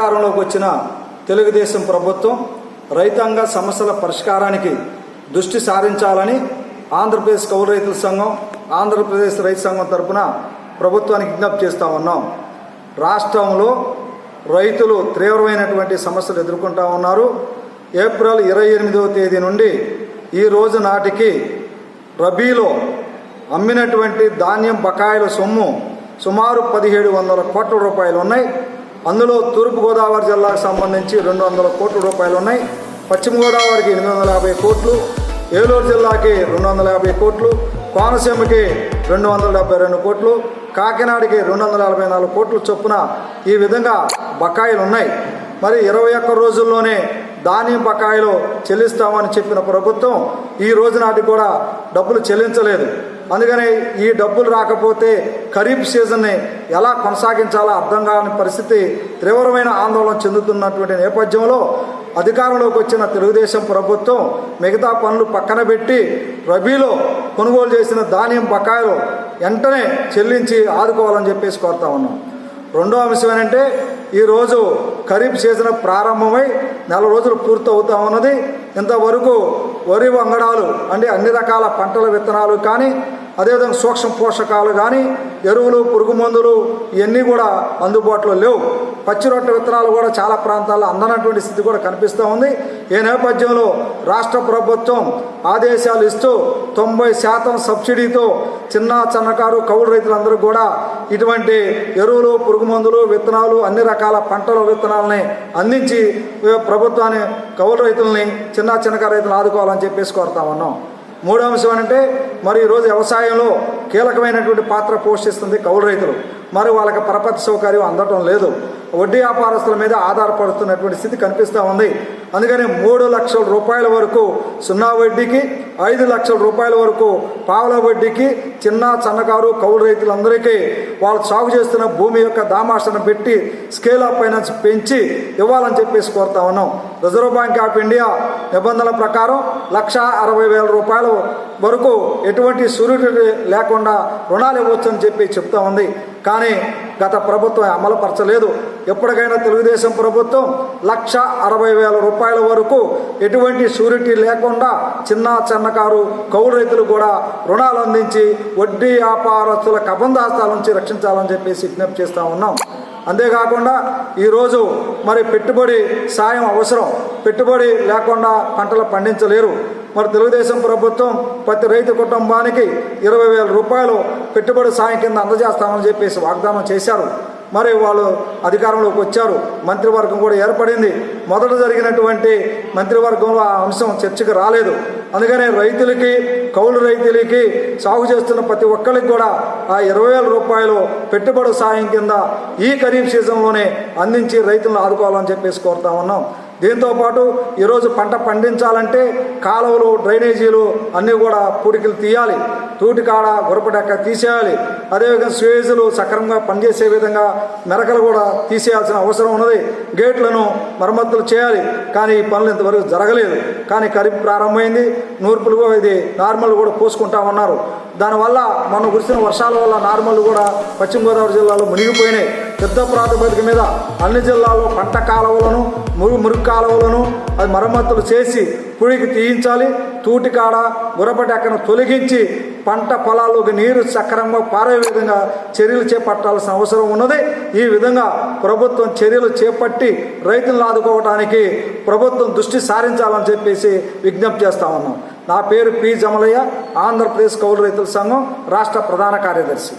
అధికారంలోకి వచ్చిన తెలుగుదేశం ప్రభుత్వం రైతాంగ సమస్యల పరిష్కారానికి దృష్టి సారించాలని ఆంధ్రప్రదేశ్ కౌలు రైతుల సంఘం ఆంధ్రప్రదేశ్ రైతు సంఘం తరపున ప్రభుత్వానికి విజ్ఞప్తి చేస్తూ ఉన్నాం. రాష్ట్రంలో రైతులు తీవ్రమైనటువంటి సమస్యలు ఎదుర్కొంటా ఉన్నారు. ఏప్రిల్ ఇరవై ఎనిమిదవ తేదీ నుండి ఈ రోజు నాటికి రబీలో అమ్మినటువంటి ధాన్యం బకాయిల సొమ్ము సుమారు పదిహేడు వందల కోట్ల రూపాయలు ఉన్నాయి. అందులో తూర్పుగోదావరి జిల్లాకు సంబంధించి రెండు వందల కోట్ల రూపాయలు ఉన్నాయి. పశ్చిమ గోదావరికి ఎనిమిది వందల యాభై కోట్లు ఏలూరు జిల్లాకి రెండు వందల యాభై కోట్లు కోనసీమకి రెండు వందల డెబ్బై రెండు కోట్లు కాకినాడకి రెండు వందల నలభై నాలుగు కోట్లు చొప్పున ఈ విధంగా బకాయిలు ఉన్నాయి. మరి ఇరవై ఒక్క రోజుల్లోనే ధాన్యం బకాయిలు చెల్లిస్తామని చెప్పిన ప్రభుత్వం ఈ రోజు నాటికి కూడా డబ్బులు చెల్లించలేదు. అందుకని ఈ డబ్బులు రాకపోతే ఖరీఫ్ సీజన్ని ఎలా కొనసాగించాలో అర్థం కాని పరిస్థితి తీవ్రమైన ఆందోళన చెందుతున్నటువంటి నేపథ్యంలో అధికారంలోకి వచ్చిన తెలుగుదేశం ప్రభుత్వం మిగతా పనులు పక్కన పెట్టి రబీలో కొనుగోలు చేసిన ధాన్యం బకాయిలు వెంటనే చెల్లించి ఆదుకోవాలని చెప్పేసి కోరుతా ఉన్నాం. రెండో అంశం ఏంటంటే ఈరోజు ఖరీఫ్ సీజన్ ప్రారంభమై నెల రోజులు పూర్తి అవుతా ఉన్నది. ఇంతవరకు వరి వంగడాలు అంటే అన్ని రకాల పంటల విత్తనాలు కానీ అదేవిధంగా సూక్ష్మ పోషకాలు కానీ ఎరువులు పురుగు మందులు ఇవన్నీ కూడా అందుబాటులో లేవు. పచ్చి రొట్టె విత్తనాలు కూడా చాలా ప్రాంతాల్లో అందనటువంటి స్థితి కూడా కనిపిస్తూ ఉంది. ఈ నేపథ్యంలో రాష్ట్ర ప్రభుత్వం ఆదేశాలు ఇస్తూ తొంభై శాతం సబ్సిడీతో చిన్న చిన్నకారు కౌలు రైతులందరూ కూడా ఇటువంటి ఎరువులు పురుగు మందులు విత్తనాలు అన్ని రకాల పంటల విత్తనాలని అందించి ప్రభుత్వాన్ని కౌలు రైతుల్ని చిన్న చిన్నకారు రైతులను ఆదుకోవాలని చెప్పేసి కోరుతా ఉన్నాం. మూడో అంశం అంటే మరి ఈరోజు వ్యవసాయంలో కీలకమైనటువంటి పాత్ర పోషిస్తుంది కౌలు రైతులు. మరి వాళ్ళకి పరపతి సౌకర్యం అందటం లేదు. వడ్డీ వ్యాపారస్తుల మీద ఆధారపడుతున్నటువంటి స్థితి కనిపిస్తూ ఉంది. అందుకని మూడు లక్షల రూపాయల వరకు సున్నా వడ్డీకి ఐదు లక్షల రూపాయల వరకు పావుల వడ్డీకి చిన్న సన్నకారు కౌలు రైతులందరికీ వాళ్ళు సాగు చేస్తున్న భూమి యొక్క దామాషను పెట్టి స్కేల్ ఆఫ్ ఫైనాన్స్ పెంచి ఇవ్వాలని చెప్పేసి కోరుతా ఉన్నాం. రిజర్వ్ బ్యాంక్ ఆఫ్ ఇండియా నిబంధనల ప్రకారం లక్ష అరవై వేల రూపాయల వరకు ఎటువంటి సూర్యుడు లేకుండా రుణాలు ఇవ్వచ్చని చెప్పి చెప్తా ఉంది. కానీ గత ప్రభుత్వం అమలుపరచలేదు. ఎప్పటికైనా తెలుగుదేశం ప్రభుత్వం లక్ష అరవై వేల రూపాయల వరకు ఎటువంటి షూరిటీ లేకుండా చిన్న చిన్నకారు కౌలు రైతులు కూడా రుణాలు అందించి వడ్డీ వ్యాపారస్తుల కబంధాస్తాల నుంచి రక్షించాలని చెప్పేసి విజ్ఞప్తి చేస్తూ ఉన్నాం. అంతేకాకుండా ఈరోజు మరి పెట్టుబడి సాయం అవసరం. పెట్టుబడి లేకుండా పంటలు పండించలేరు. మరి తెలుగుదేశం ప్రభుత్వం ప్రతి రైతు కుటుంబానికి ఇరవై వేల రూపాయలు పెట్టుబడి సాయం కింద అందజేస్తామని చెప్పేసి వాగ్దానం చేశారు. మరి వాళ్ళు అధికారంలోకి వచ్చారు. మంత్రివర్గం కూడా ఏర్పడింది. మొదట జరిగినటువంటి మంత్రివర్గంలో ఆ అంశం చర్చకు రాలేదు. అందుకనే రైతులకి కౌలు రైతులకి సాగు చేస్తున్న ప్రతి ఒక్కరికి కూడా ఆ ఇరవై వేల రూపాయలు పెట్టుబడి సాయం కింద ఈ ఖరీఫ్ సీజన్లోనే అందించి రైతులను ఆదుకోవాలని చెప్పేసి కోరుతా ఉన్నాం. దీంతోపాటు ఈరోజు పంట పండించాలంటే కాలువలు డ్రైనేజీలు అన్నీ కూడా పూడికలు తీయాలి. తూటికాడ గురపడెక్క తీసేయాలి. అదేవిధంగా స్వేజులు సక్రమంగా పనిచేసే విధంగా మెరకలు కూడా తీసేయాల్సిన అవసరం ఉన్నది. గేట్లను మరమ్మతులు చేయాలి. కానీ ఈ పనులు ఇంతవరకు జరగలేదు. కానీ ఖరీఫ్ ప్రారంభమైంది. నూర్పులు ఇది నార్మల్ కూడా పోసుకుంటా ఉన్నారు దానివల్ల మొన్న కురిసిన వర్షాల వల్ల నార్మల్ కూడా పశ్చిమ గోదావరి జిల్లాలో మునిగిపోయినాయి. పెద్ద ప్రాతిపదిక మీద అన్ని జిల్లాల్లో పంట కాలువలను మురుగు మురుగు కాలువలను అది మరమ్మతులు చేసి పుడికి తీయించాలి. తూటికాడ గురపటెక్కను తొలగించి పంట పొలాల్లోకి నీరు సక్రమంగా పారే విధంగా చర్యలు చేపట్టాల్సిన అవసరం ఉన్నది. ఈ విధంగా ప్రభుత్వం చర్యలు చేపట్టి రైతులను ఆదుకోవడానికి ప్రభుత్వం దృష్టి సారించాలని చెప్పేసి విజ్ఞప్తి చేస్తా ఉన్నాం. నా పేరు పి. జమలయ్య ఆంధ్రప్రదేశ్ కౌలు రైతుల సంఘం రాష్ట్ర ప్రధాన కార్యదర్శి.